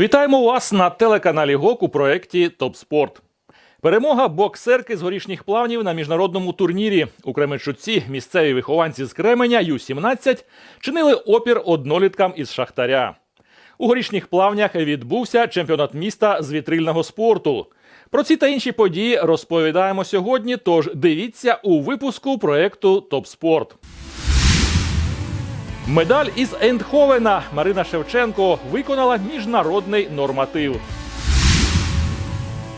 Вітаємо вас на телеканалі ГОК у проєкті Топ Спорт. Перемога боксерки з горішніх плавнів на міжнародному турнірі. У Кременчуці місцеві вихованці з Кременя Ю-17 чинили опір одноліткам із Шахтаря. У горішніх плавнях відбувся чемпіонат міста з вітрильного спорту. Про ці та інші події розповідаємо сьогодні. Тож дивіться у випуску проєкту Топ Спорт. Медаль із Ейндховена Марина Шевченко виконала міжнародний норматив.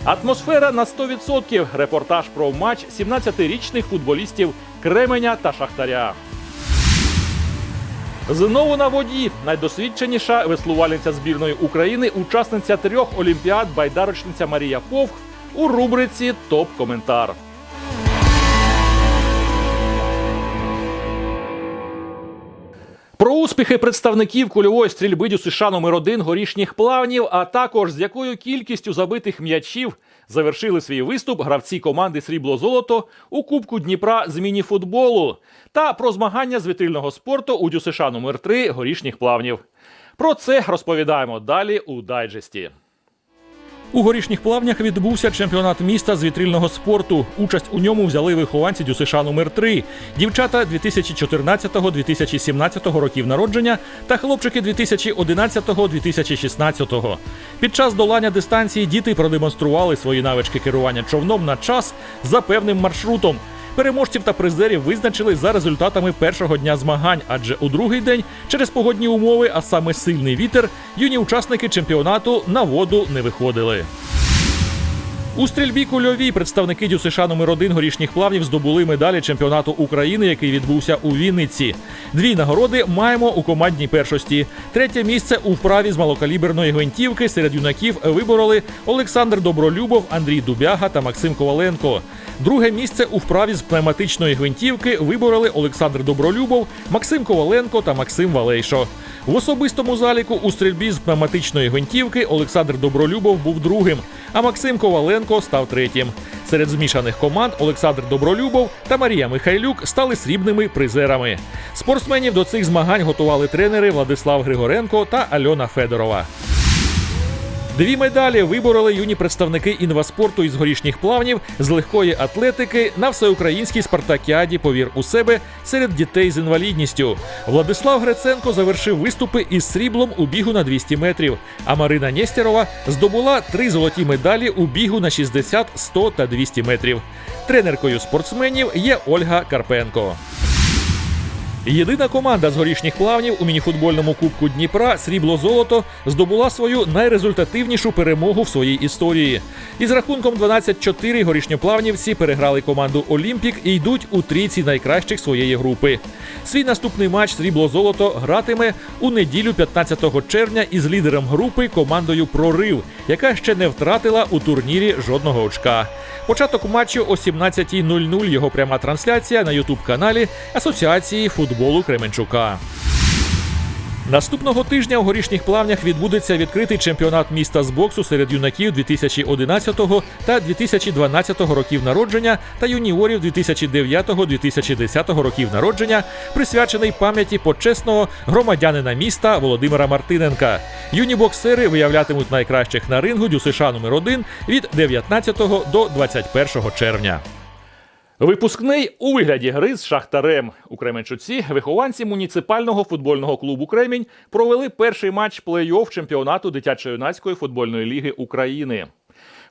Атмосфера на 100%. Репортаж про матч 17-річних футболістів Кременя та Шахтаря. Знову на воді найдосвідченіша веслувальниця збірної України, учасниця трьох олімпіад, байдарочниця Марія Повх у рубриці Топ-коментар. Про успіхи представників кульової стрільби ДЮСШ номер 1 горішніх плавнів, а також з якою кількістю забитих м'ячів завершили свій виступ гравці команди Срібло-Золото у Кубку Дніпра з міні-футболу та про змагання з вітрильного спорту у ДЮСШ номер 3 горішніх плавнів. Про це розповідаємо далі у дайджесті. У горішніх плавнях відбувся чемпіонат міста з вітрильного спорту. Участь у ньому взяли вихованці ДЮСШ номер 3 дівчата 2014-2017 років народження та хлопчики 2011-2016. Під час долання дистанції діти продемонстрували свої навички керування човном на час за певним маршрутом. Переможців та призерів визначили за результатами першого дня змагань, адже у другий день через погодні умови, а саме сильний вітер, юні учасники чемпіонату на воду не виходили. У стрільбі кульовій представники ДЮСШ номер 1 горішніх плавнів здобули медалі чемпіонату України, який відбувся у Вінниці. Дві нагороди маємо у командній першості. Третє місце у вправі з малокаліберної гвинтівки серед юнаків вибороли Олександр Добролюбов, Андрій Дубяга та Максим Коваленко. Друге місце у вправі з пневматичної гвинтівки вибороли Олександр Добролюбов, Максим Коваленко та Максим Валейшо. В особистому заліку у стрільбі з пневматичної гвинтівки Олександр Добролюбов був другим, а Максим Коваленко став третім. Серед змішаних команд Олександр Добролюбов та Марія Михайлюк стали срібними призерами. Спортсменів до цих змагань готували тренери Владислав Григоренко та Альона Федорова. Дві медалі вибороли юні представники інваспорту із горішніх плавнів з легкої атлетики на всеукраїнській спартакіаді Повір у себе серед дітей з інвалідністю. Владислав Гриценко завершив виступи із сріблом у бігу на 200 метрів. А Марина Нєстєрова здобула три золоті медалі у бігу на 60, 100 та 200 метрів. Тренеркою спортсменів є Ольга Карпенко. Єдина команда з горішніх плавнів у мініфутбольному кубку Дніпра Срібло-Золото здобула свою найрезультативнішу перемогу в своїй історії. Із рахунком 12-4 горішньоплавнівці переграли команду Олімпік і йдуть у трійці найкращих своєї групи. Свій наступний матч Срібло-Золото гратиме у неділю 15 червня із лідером групи командою Прорив, яка ще не втратила у турнірі жодного очка. Початок матчу о 17.00 його пряма трансляція на ютуб-каналі Асоціації футболу Кременчука. Наступного тижня у горішніх плавнях відбудеться відкритий чемпіонат міста з боксу серед юнаків 2011 та 2012 років народження та юніорів 2009-2010 років народження, присвячений пам'яті почесного громадянина міста Володимира Мартиненка. Юні боксери виявлятимуть найкращих на рингу ДЮСШ номер 1 від 19 до 21 червня. Випускний у вигляді гри з Шахтарем у Кременчуці вихованці муніципального футбольного клубу Кремінь провели перший матч плей-офф чемпіонату дитячо-юнацької футбольної ліги України.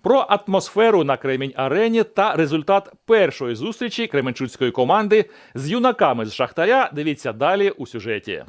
Про атмосферу на Кремінь арені та результат першої зустрічі кременчуцької команди з юнаками з Шахтаря. Дивіться далі у сюжеті.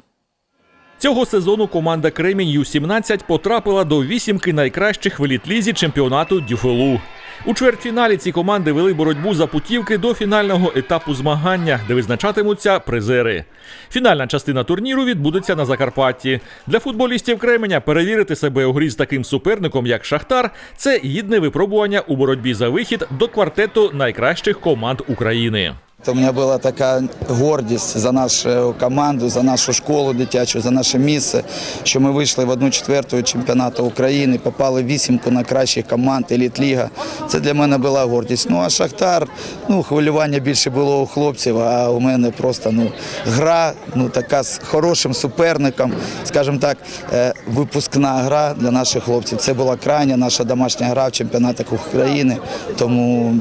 Цього сезону команда Кремінь Ю-17 потрапила до вісімки найкращих в елітлізі чемпіонату Дюфелу. У чвертьфіналі ці команди вели боротьбу за путівки до фінального етапу змагання, де визначатимуться призери. Фінальна частина турніру відбудеться на Закарпатті. Для футболістів Кременя перевірити себе у грі з таким суперником, як Шахтар, це гідне випробування у боротьбі за вихід до квартету найкращих команд України. У мене була така гордість за нашу команду, за нашу школу дитячу, за наше місце, що ми вийшли в одну четверту чемпіонату України, попали в вісімку на кращих команд, еліт-ліга. Це для мене була гордість. Ну а Шахтар, ну хвилювання більше було у хлопців, а у мене просто ну гра, ну така з хорошим суперником, скажімо так, е, випускна гра для наших хлопців. Це була крайня наша домашня гра в чемпіонатах України. Тому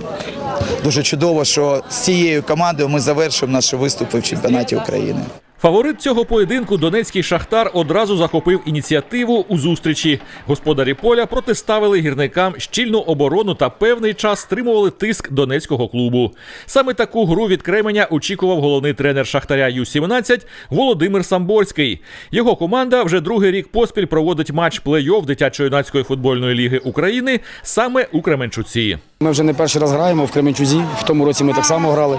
Дуже чудово, що з цією командою ми завершимо наші виступи в чемпіонаті України. Фаворит цього поєдинку донецький шахтар одразу захопив ініціативу у зустрічі. Господарі поля протиставили гірникам щільну оборону та певний час стримували тиск донецького клубу. Саме таку гру від Кременя очікував головний тренер шахтаря Ю-17 Володимир Самборський. Його команда вже другий рік поспіль проводить матч плей-офф дитячо-юнацької футбольної ліги України саме у Кременчуці. Ми вже не перший раз граємо в Кременчузі. В тому році ми так само грали,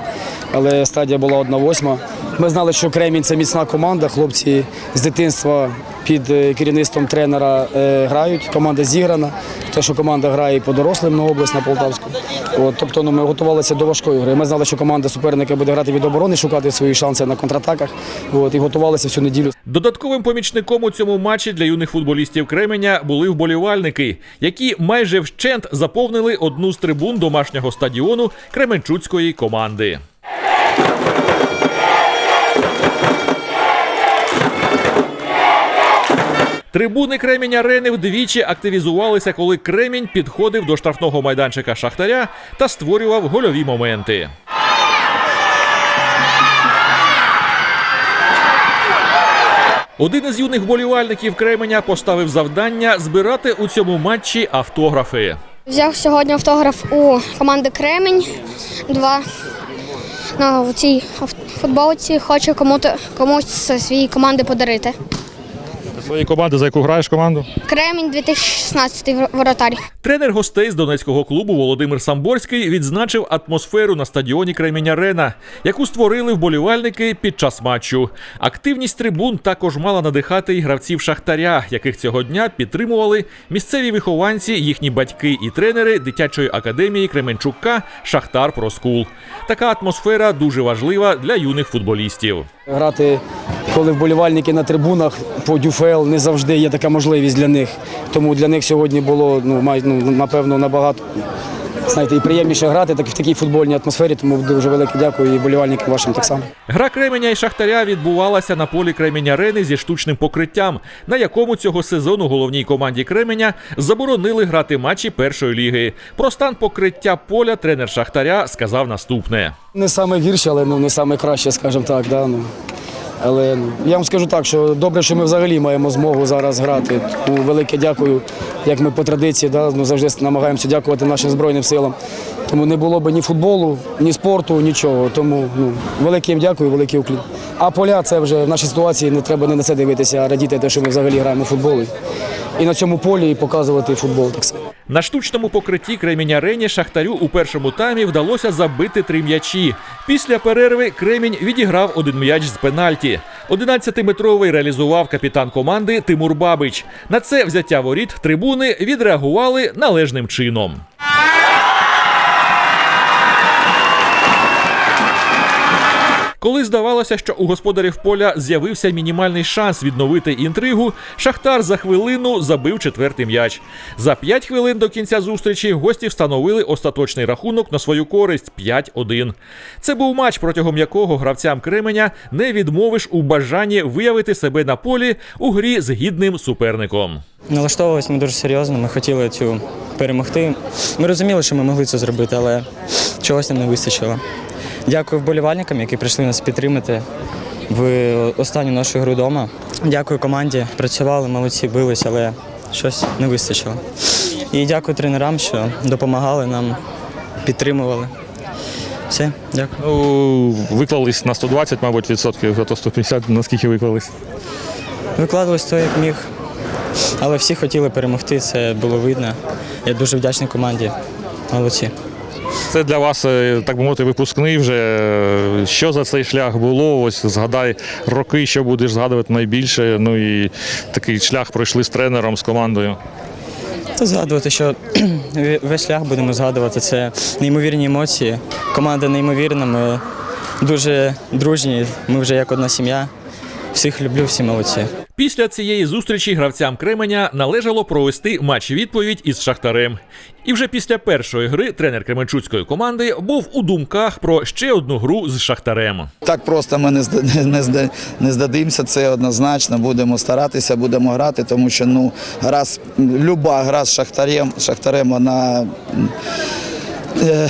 але стадія була 1-8. Ми знали, що Кремінь це міцна команда. Хлопці з дитинства під е, керівництвом тренера е, грають. Команда зіграна. Те, що команда грає по дорослим на область, на Полтавську. От, тобто ну, ми готувалися до важкої гри. Ми знали, що команда суперника буде грати від оборони, шукати свої шанси на контратаках. От, і готувалися всю неділю. Додатковим помічником у цьому матчі для юних футболістів Кременя були вболівальники, які майже вщент заповнили одну з трибун домашнього стадіону Кременчуцької команди. Трибуни Кремінь Арени вдвічі активізувалися, коли Кремінь підходив до штрафного майданчика Шахтаря та створював гольові моменти. Один із юних вболівальників Кременя поставив завдання збирати у цьому матчі автографи. Взяв сьогодні автограф у команди Кремінь. Два на в цій футболці кому-то комусь зі своєї команди подарити. Своєї команди, за яку граєш команду? Кремінь 2016 вор- воротар. Тренер гостей з донецького клубу Володимир Самборський відзначив атмосферу на стадіоні Кремінь Арена, яку створили вболівальники під час матчу. Активність трибун також мала надихати і гравців Шахтаря, яких цього дня підтримували місцеві вихованці, їхні батьки і тренери дитячої академії Кременчука Шахтар Проскул. Така атмосфера дуже важлива для юних футболістів. Грати, коли вболівальники на трибунах по дюфел не завжди є така можливість для них. Тому для них сьогодні було ну, ну, напевно набагато знаєте, і приємніше грати так, в такій футбольній атмосфері. Тому дуже велике дякую і вболівальникам вашим так само. Гра Кременя і Шахтаря відбувалася на полі Кремінь Арени зі штучним покриттям, на якому цього сезону головній команді Кременя заборонили грати матчі першої ліги. Про стан покриття поля тренер Шахтаря сказав наступне. Не саме гірше, але ну, не саме краще, скажімо так. Да, ну. Але я вам скажу так, що добре, що ми взагалі маємо змогу зараз грати. Тому велике дякую, як ми по традиції, да, ну, завжди намагаємося дякувати нашим Збройним силам. Тому не було б ні футболу, ні спорту, нічого. Тому ну, велике їм дякую, великий уклін. А поля це вже в нашій ситуації не треба не на це дивитися, а радіти те, що ми взагалі граємо в футбол. І на цьому полі і показувати футбол так само. На штучному покритті Кремінь Арені Шахтарю у першому таймі вдалося забити три м'ячі. Після перерви Кремінь відіграв один м'яч з пенальті. 11-метровий реалізував капітан команди Тимур Бабич. На це взяття воріт трибуни відреагували належним чином. Коли здавалося, що у господарів поля з'явився мінімальний шанс відновити інтригу, Шахтар за хвилину забив четвертий м'яч. За 5 хвилин до кінця зустрічі гості встановили остаточний рахунок на свою користь 5-1. Це був матч, протягом якого гравцям Кременя не відмовиш у бажанні виявити себе на полі у грі з гідним суперником. Налаштовувалися ми дуже серйозно, ми хотіли цю перемогти. Ми розуміли, що ми могли це зробити, але чогось нам не вистачило. Дякую вболівальникам, які прийшли нас підтримати в останню нашу гру вдома. Дякую команді. Працювали, молодці, бились, але щось не вистачило. І дякую тренерам, що допомагали нам, підтримували. Все, дякую. Ну, виклались на 120, мабуть, відсотків, а то 150, наскільки виклались. Викладалось то, як міг. Але всі хотіли перемогти, це було видно. Я дуже вдячний команді. Молодці. Це для вас, е, так би мовити, випускний вже. Що за цей шлях було? Ось згадай роки, що будеш згадувати найбільше. Ну і такий шлях пройшли з тренером, з командою. Та згадувати, що весь шлях будемо згадувати. Це неймовірні емоції. Команда неймовірна. Ми дуже дружні. Ми вже як одна сім'я. Всіх люблю, всі молодці. Після цієї зустрічі гравцям Кременя належало провести матч відповідь із Шахтарем. І вже після першої гри тренер Кременчуцької команди був у думках про ще одну гру з Шахтарем. Так просто ми не, не, не здадимося, це однозначно. Будемо старатися, будемо грати, тому що ну, гра з- люба гра з Шахтарем, Шахтарем вона е,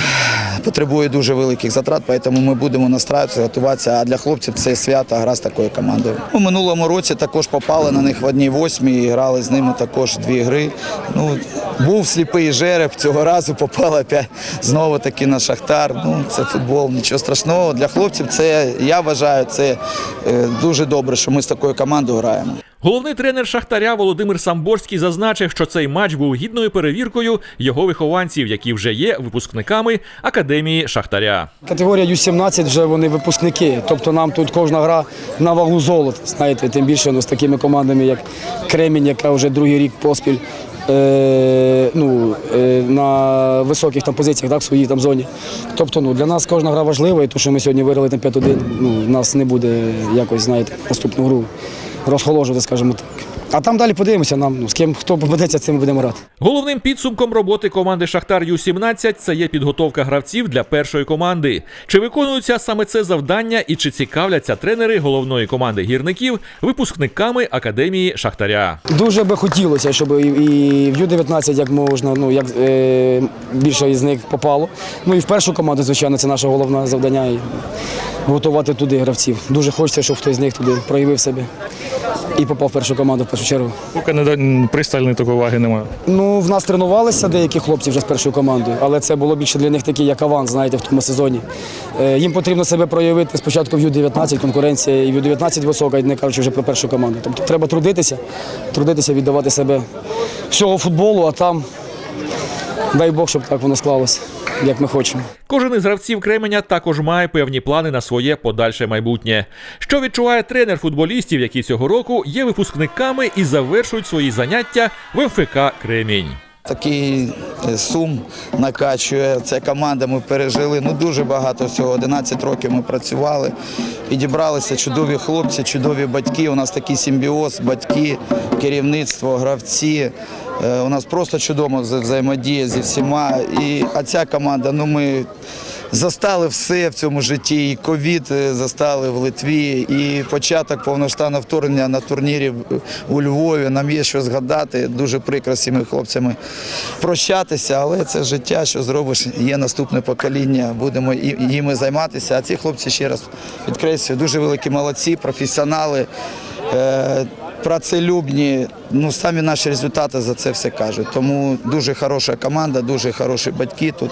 потребує дуже великих затрат, тому ми будемо настраюватися, готуватися. А для хлопців це свято гра з такою командою. У минулому році також попали на них в одній восьмій і грали з ними також дві гри. Ну, був сліпий жереб, цього разу попали опять знову таки на Шахтар. Ну, це футбол, нічого страшного. Для хлопців це, я вважаю, це е, дуже добре, що ми з такою командою граємо. Головний тренер Шахтаря Володимир Самборський зазначив, що цей матч був гідною перевіркою його вихованців, які вже є випускниками академії Шахтаря. Категорія Ю-17 вже вони випускники. Тобто нам тут кожна гра на вагу золота. Знаєте, тим більше ну, з такими командами, як Кремінь, яка вже другий рік поспіль. Е, ну, е, на високих там позиціях, так, в своїй там зоні. Тобто ну, для нас кожна гра важлива, і то, що ми сьогодні виграли там 5-1, ну, нас не буде якось, знаєте, наступну гру розхоложувати, скажімо так. А там далі подивимося, нам, ну, з ким хто попадеться, цим будемо грати. Головним підсумком роботи команди Шахтар Ю-17 це є підготовка гравців для першої команди. Чи виконується саме це завдання і чи цікавляться тренери головної команди гірників випускниками академії Шахтаря? Дуже би хотілося, щоб і, і в Ю-19 як можна, ну як е, більше із них попало. Ну і в першу команду, звичайно, це наше головне завдання готувати туди гравців. Дуже хочеться, щоб хтось з них туди проявив себе і попав в першу команду в першу чергу. Поки не пристальної такої уваги немає. Ну, в нас тренувалися деякі хлопці вже з першою командою, але це було більше для них такий як аванс, знаєте, в тому сезоні. Е, їм потрібно себе проявити спочатку в Ю-19, конкуренція і в Ю-19 висока, і не кажучи вже про першу команду. Тобто треба трудитися, трудитися, віддавати себе всього футболу, а там дай Бог, щоб так воно склалося, як ми хочемо. Кожен із гравців Кременя також має певні плани на своє подальше майбутнє. Що відчуває тренер футболістів, які цього року є випускниками і завершують свої заняття в МФК Кремінь. Такий е, сум накачує. Ця команда ми пережили ну дуже багато всього. 11 років ми працювали. Підібралися чудові хлопці, чудові батьки. У нас такий симбіоз, батьки, керівництво, гравці. Е, У нас просто чудово вза- взаємодія зі всіма. І а ця команда, ну ми. Застали все в цьому житті, і ковід е, застали в Литві, і початок повноштабного вторгнення на турнірі у Львові. Нам є що згадати. Дуже прикро з цими хлопцями прощатися, але це життя, що зробиш. Є наступне покоління, будемо їми займатися. А ці хлопці ще раз підкреслюю, дуже великі молодці, професіонали. е, Працелюбні, ну самі наші результати за це все кажуть. Тому дуже хороша команда, дуже хороші батьки тут,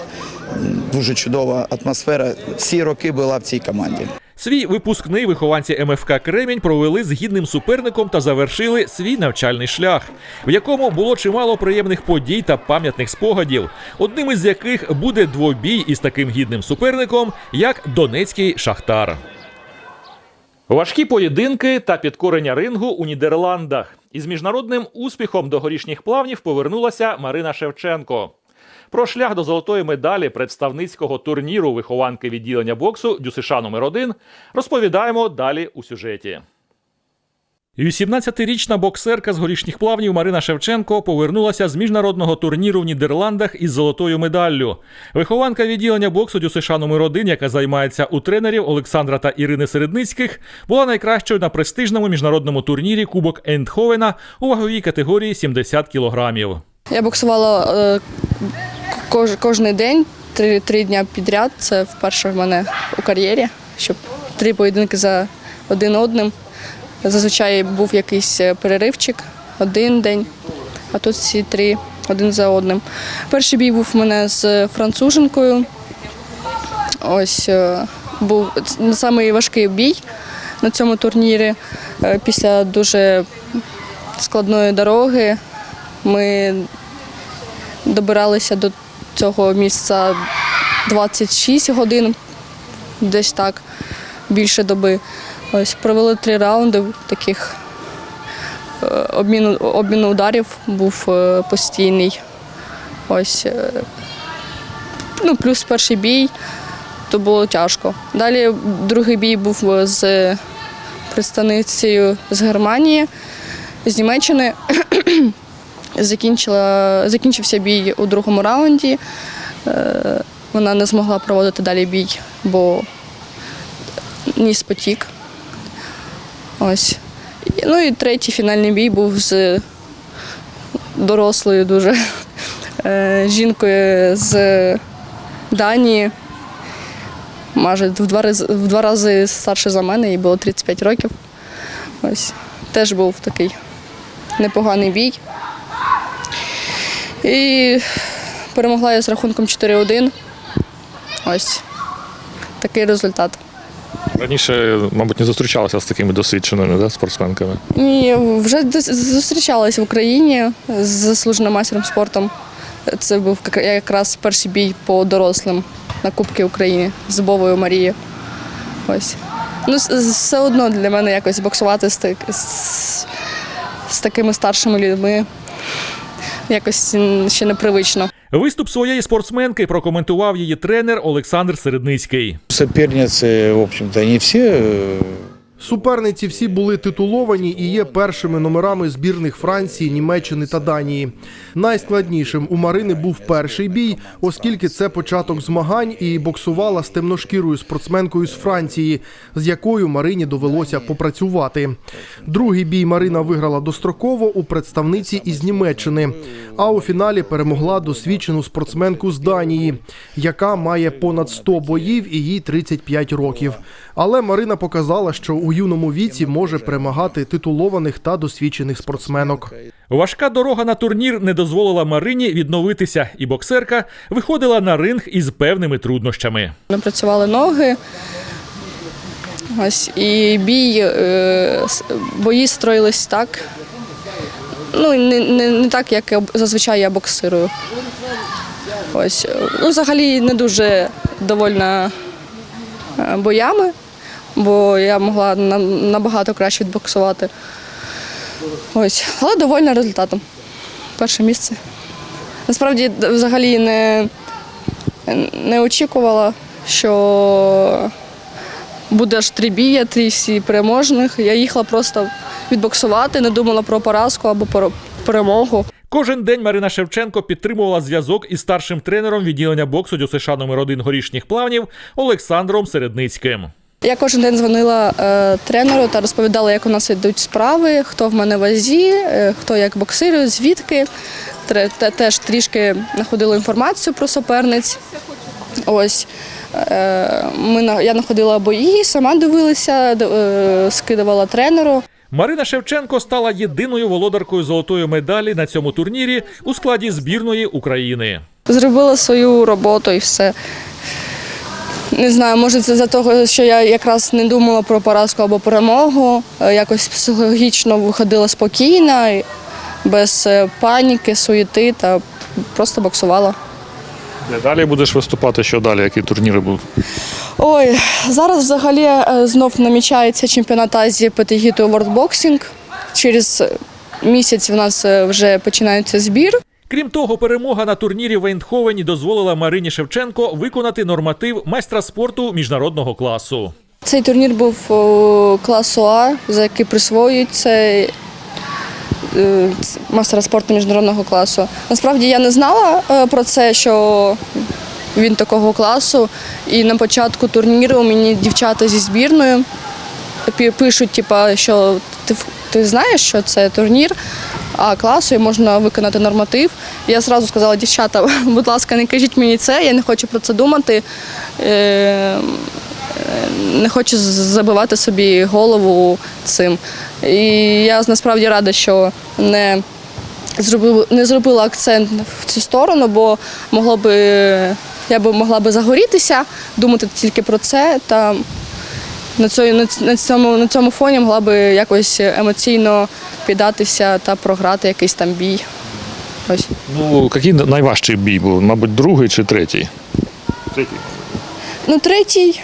дуже чудова атмосфера. Всі роки була в цій команді. Свій випускний вихованці МФК Кремінь провели з гідним суперником та завершили свій навчальний шлях, в якому було чимало приємних подій та пам'ятних спогадів, одним із яких буде двобій із таким гідним суперником, як Донецький Шахтар. Важкі поєдинки та підкорення рингу у Нідерландах. Із міжнародним успіхом до горішніх плавнів повернулася Марина Шевченко. Про шлях до золотої медалі представницького турніру вихованки відділення боксу ДЮСШ номер 1 розповідаємо далі у сюжеті. 18-річна боксерка з горішніх плавнів Марина Шевченко повернулася з міжнародного турніру в Нідерландах із золотою медаллю. Вихованка відділення боксу ДЮСШ номер 1 яка займається у тренерів Олександра та Ірини Середницьких, була найкращою на престижному міжнародному турнірі Кубок Ендховена у ваговій категорії 70 кілограмів. Я боксувала е, кож, кожен день, три, три дня підряд. Це вперше в мене у кар'єрі, щоб три поєдинки за один одним. Зазвичай був якийсь е, переривчик, один день, а тут всі три один за одним. Перший бій був у мене з француженкою. Ось е, був це самий важкий бій на цьому турнірі. Е, Після дуже складної дороги ми добиралися до цього місця 26 годин, десь так, більше доби. Ось провели три раунди таких е, обміну, обміну ударів був е, постійний. Ось, е, ну, плюс перший бій. то було тяжко. Далі другий бій був з представницею з Германії, з Німеччини. Закінчила, закінчився бій у другому раунді. Е, Вона не змогла проводити далі бій, бо ніс потік. Ось. Ну і третій фінальний бій був з дорослою дуже е, жінкою з Данії. Майже в два, рази, в два рази старше за мене, їй було 35 років. Ось. Теж був такий непоганий бій. І перемогла я з рахунком 4-1. Ось такий результат. Раніше, мабуть, не зустрічалися з такими досвідченими да, спортсменками. Ні, вже зустрічалась в Україні з заслуженим майстером спорту. Це був якраз перший бій по дорослим на Кубки України з Бовою Марією. Ось. Ну, все одно для мене якось боксувати з, з, з такими старшими людьми якось ще непривично. Виступ своєї спортсменки прокоментував її тренер Олександр Середницький. Соперницы, в общем-то, не все э, Суперниці всі були титуловані і є першими номерами збірних Франції, Німеччини та Данії. Найскладнішим у Марини був перший бій, оскільки це початок змагань і боксувала з темношкірою спортсменкою з Франції, з якою Марині довелося попрацювати. Другий бій Марина виграла достроково у представниці із Німеччини. А у фіналі перемогла досвідчену спортсменку з Данії, яка має понад 100 боїв і їй 35 років. Але Марина показала, що у юному віці може перемагати титулованих та досвідчених спортсменок. Важка дорога на турнір не дозволила Марині відновитися, і боксерка виходила на ринг із певними труднощами. Ми працювали ноги. Ось, і бій, е, бої строїлись так. Ну, не, не, не так, як я зазвичай я боксирую. Ось. Ну, взагалі не дуже довольна е, боями, бо я могла на- набагато краще відбоксувати. Ось. Але довольна результатом. Перше місце. Насправді, взагалі не не очікувала, що буде аж три бія, три всі переможних. Я їхала просто відбоксувати, не думала про поразку або про перемогу. Кожен день Марина Шевченко підтримувала зв'язок із старшим тренером відділення боксу ДЮСШ номер 1 горішніх плавнів Олександром Середницьким. Я кожен день дзвонила е, тренеру та розповідала, як у нас йдуть справи, хто в мене в вазі, е, хто як боксирує, звідки. Теж трішки знаходила інформацію про суперниць. Ось. Е, Ми, я знаходила бої, сама дивилася, скидувала тренеру. Марина Шевченко стала єдиною володаркою золотої медалі на цьому турнірі у складі збірної України. Зробила свою роботу і все. Не знаю, може це за того, що я якраз не думала про поразку або перемогу. Е, Якось психологічно виходила спокійно, без е, паніки, суєти та просто боксувала. Де Далі будеш виступати, що далі, які турніри будуть? Ой, зараз взагалі е, знов намічається чемпіонат Азії World Boxing. Через місяць в нас вже починається збір. Крім того, перемога на турнірі в Ейндховені дозволила Марині Шевченко виконати норматив майстра спорту міжнародного класу. Цей турнір був класу А, за який присвоюють цей е, мастера спорту міжнародного класу. Насправді я не знала е, про це, що він такого класу. І на початку турніру мені дівчата зі збірною пишуть, що ти, ти знаєш, що це турнір А класу і можна виконати норматив. Я зразу сказала, дівчата, будь ласка, не кажіть мені це, я не хочу про це думати. Е, не хочу забивати собі голову цим. І я насправді рада, що не зробила, не зробила акцент в цю сторону, бо могло би, я би могла би загорітися, думати тільки про це. Та на цьому, на цьому, на цьому фоні могла би якось емоційно піддатися та програти якийсь там бій. Ось. Ну, який найважчий бій був? Мабуть, другий чи третій? Третій. Ну, третій,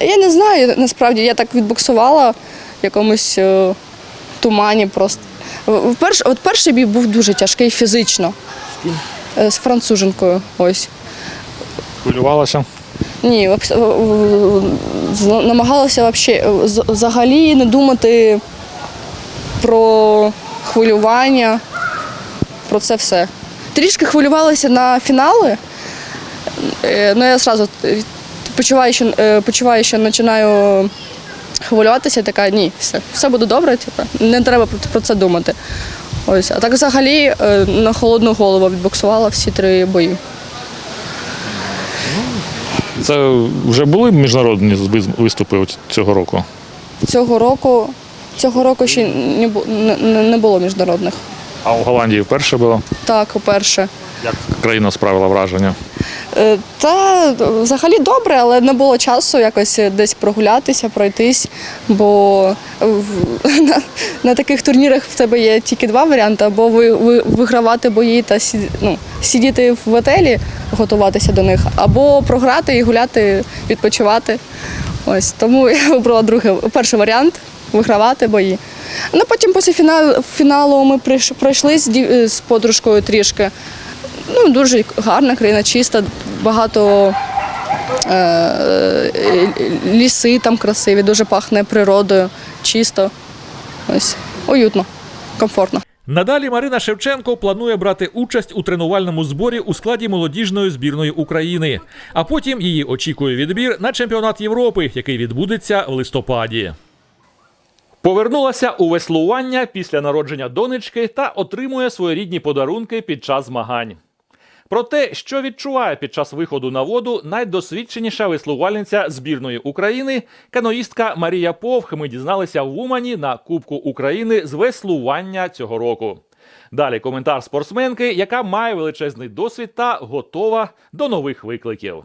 я не знаю, насправді я так відбоксувала в якомусь е, тумані просто. В- Вперше, от перший бій був дуже тяжкий фізично. З З француженкою. Ось. Хвилювалася? Ні, намагалася вообще, взагалі не думати про хвилювання, про це все. Трішки хвилювалася на фінали. Е, Ну, я одразу почуваю, що, е, почуваю, що починаю хвилюватися, така ні, все, все буде добре, типу, не треба про, це думати. Ось, а так взагалі е, на холодну голову відбоксувала всі три бої. Це вже були міжнародні виступи цього року. Цього року, цього року ще не, бу- не, не- не було міжнародних. А у Голландії вперше було. Так, вперше. Як країна справила враження? Е, Та взагалі добре, але не було часу якось десь прогулятися, пройтись, бо в- на, на таких турнірах в тебе є тільки два варіанти: або ви, ви, вигравати бої та сі, ну, сидіти в готелі, готуватися до них, або програти і гуляти, відпочивати. Ось тому я вибрала другий, перший варіант вигравати бої. Ну потім після фіналу, фіналу ми прийш- пройшли з, з подружкою трішки. Ну, дуже гарна країна, чиста, багато е, ліси там красиві, дуже пахне природою, чисто. Ось, уютно, комфортно. Надалі Марина Шевченко планує брати участь у тренувальному зборі у складі молодіжної збірної України. А потім її очікує відбір на чемпіонат Європи, який відбудеться в листопаді. Повернулася у веслування після народження донечки та отримує своєрідні подарунки під час змагань. Про те, що відчуває під час виходу на воду найдосвідченіша веслувальниця збірної України, каноїстка Марія Повх, ми дізналися в Умані на Кубку України з веслування цього року. Далі коментар спортсменки, яка має величезний досвід та готова до нових викликів.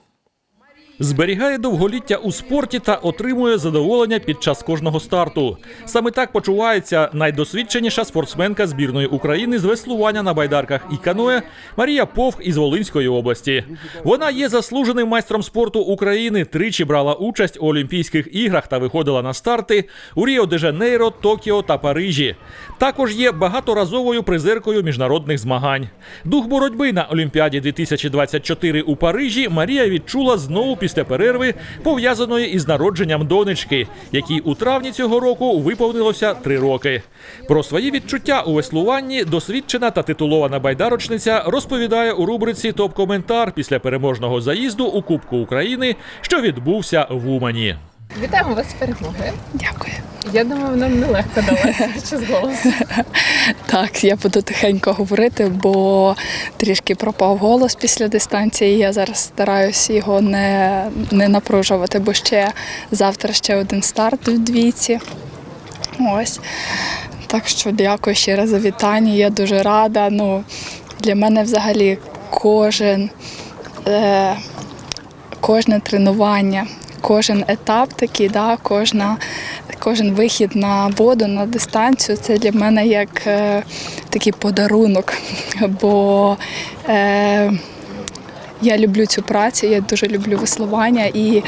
Зберігає довголіття у спорті та отримує задоволення під час кожного старту. Саме так почувається найдосвідченіша спортсменка збірної України з веслування на байдарках і каное Марія Повх із Волинської області. Вона є заслуженим майстром спорту України. Тричі брала участь у Олімпійських іграх та виходила на старти у Ріо де Жанейро, Токіо та Парижі. Також є багаторазовою призеркою міжнародних змагань. Дух боротьби на Олімпіаді 2024 у Парижі Марія відчула знову після перерви, пов'язаної із народженням донечки, якій у травні цього року виповнилося три роки. Про свої відчуття у веслуванні досвідчена та титулована байдарочниця розповідає у рубриці Топ-коментар після переможного заїзду у Кубку України, що відбувся в Умані. Вітаємо вас з перемоги. Дякую. Я думаю, нам нелегко далося ще з голосу. Так, я буду тихенько говорити, бо трішки пропав голос після дистанції. Я зараз стараюся його не, не напружувати, бо ще завтра ще один старт в двійці. Ось. Так що дякую ще раз за вітання. Я дуже рада. Ну, для мене взагалі кожен, е, кожне тренування, кожен етап такий, да, кожна, кожен вихід на воду, на дистанцію це для мене як е, такий подарунок. Бо е, я люблю цю працю, я дуже люблю веслування і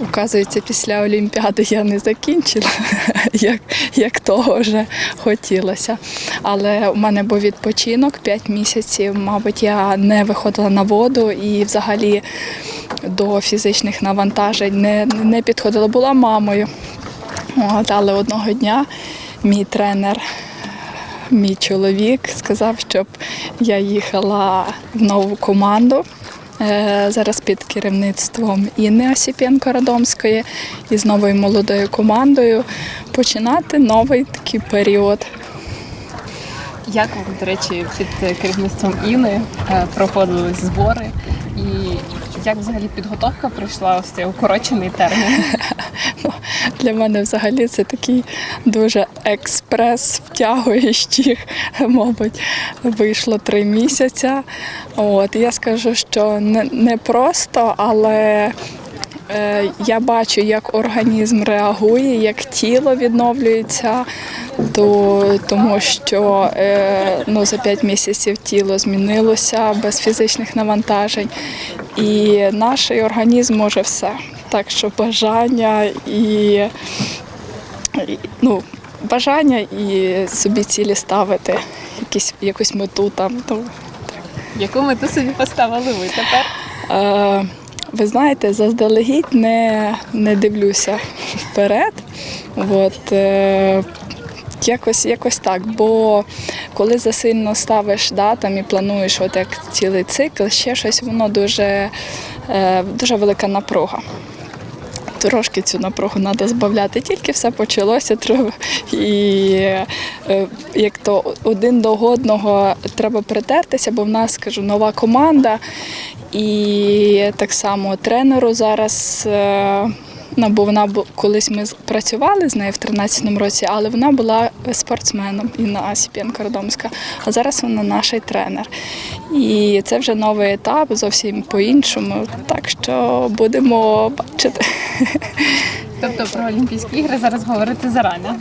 оказується, після Олімпіади я не закінчила, як, як того вже хотілося. Але у мене був відпочинок 5 місяців. Мабуть, я не виходила на воду і взагалі до фізичних навантажень не, не підходила. Була мамою. От, але одного дня мій тренер мій чоловік сказав, щоб я їхала в нову команду. Е, Зараз під керівництвом Інни Осіпенко Радомської і з новою молодою командою починати новий такий період. Як до речі, під керівництвом Іни е, проходили збори і як взагалі підготовка пройшла ось цей укорочений термін? Ну, Для мене взагалі це такий дуже експрес втягуючий, мабуть, вийшло три місяці. От я скажу, що не, не просто, але я бачу, як організм реагує, як тіло відновлюється, то, тому що е, ну, за п'ять місяців тіло змінилося без фізичних навантажень, і наш організм може все. Так що бажання і, ну, бажання і собі цілі ставити, якісь, якусь мету там. Ну, Яку мету собі поставили ви тепер? Е, Ви знаєте, заздалегідь не, не дивлюся вперед. От, е, якось, якось так. Бо коли засильно ставиш да, там, і плануєш от як цілий цикл, ще щось, воно дуже, е, дуже велика напруга. Трошки цю напругу треба збавляти, тільки все почалося. Треба і е, як то один до одного треба притертися, бо в нас кажу нова команда, і так само тренеру зараз. Ну, бо вона колись ми працювали з нею в 13-му році, але вона була спортсменом Інна Асіпєнко Родомська. А зараз вона наш тренер. І це вже новий етап, зовсім по-іншому. Так що будемо бачити. Тобто про Олімпійські ігри зараз говорити зарано.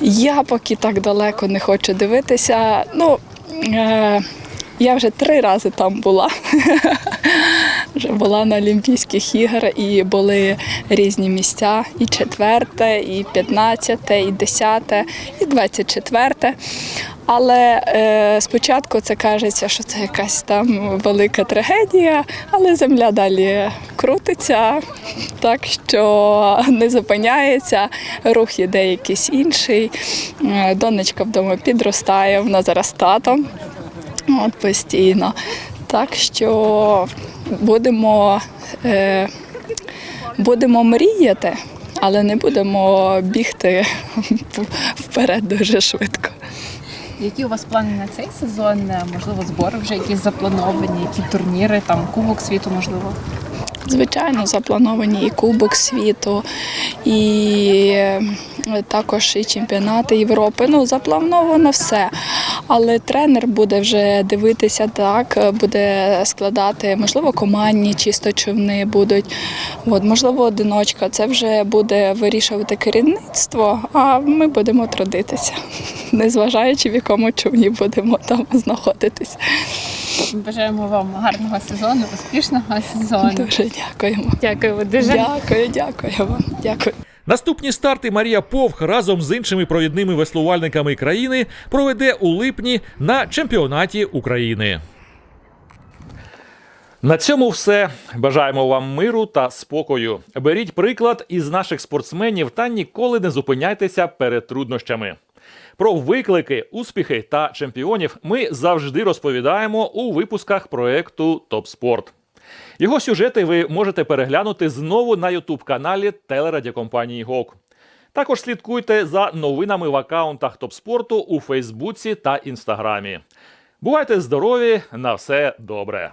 Я поки так далеко не хочу дивитися. Ну, е, я вже три рази там була. Вже була на Олімпійських іграх і були різні місця: і четверте, і п'ятнадцяте, і десяте, і двадцять четверте. Але е, спочатку це кажеться, що це якась там велика трагедія, але земля далі крутиться, так що не зупиняється, рух іде якийсь інший. Е, Донечка вдома підростає, вона зараз татом от постійно. Так що будемо, е, будемо мріяти, але не будемо бігти вперед дуже швидко. Які у вас плани на цей сезон? Можливо, збори вже якісь заплановані, які турніри, там Кубок світу, можливо. Звичайно, заплановані і Кубок світу, і е, також і чемпіонати Європи. Ну, заплановано все. Але тренер буде вже дивитися так, буде складати, можливо, командні чисто човни будуть, от, можливо, одиночка. Це вже буде вирішувати керівництво, а ми будемо трудитися, незважаючи в якому човні будемо там знаходитись. Бажаємо вам гарного сезону, успішного сезону. Дуже дякуємо. Дякую дуже. Дякую, дякую вам. Дякую. Наступні старти Марія Повх разом з іншими провідними веслувальниками країни проведе у липні на чемпіонаті України. На цьому все. Бажаємо вам миру та спокою. Беріть приклад із наших спортсменів та ніколи не зупиняйтеся перед труднощами. Про виклики, успіхи та чемпіонів ми завжди розповідаємо у випусках проекту Топ Спорт. Його сюжети ви можете переглянути знову на Ютуб каналі телерадіокомпанії ГОК. Також слідкуйте за новинами в акаунтах Топ Спорту у Фейсбуці та Інстаграмі. Бувайте здорові! На все добре!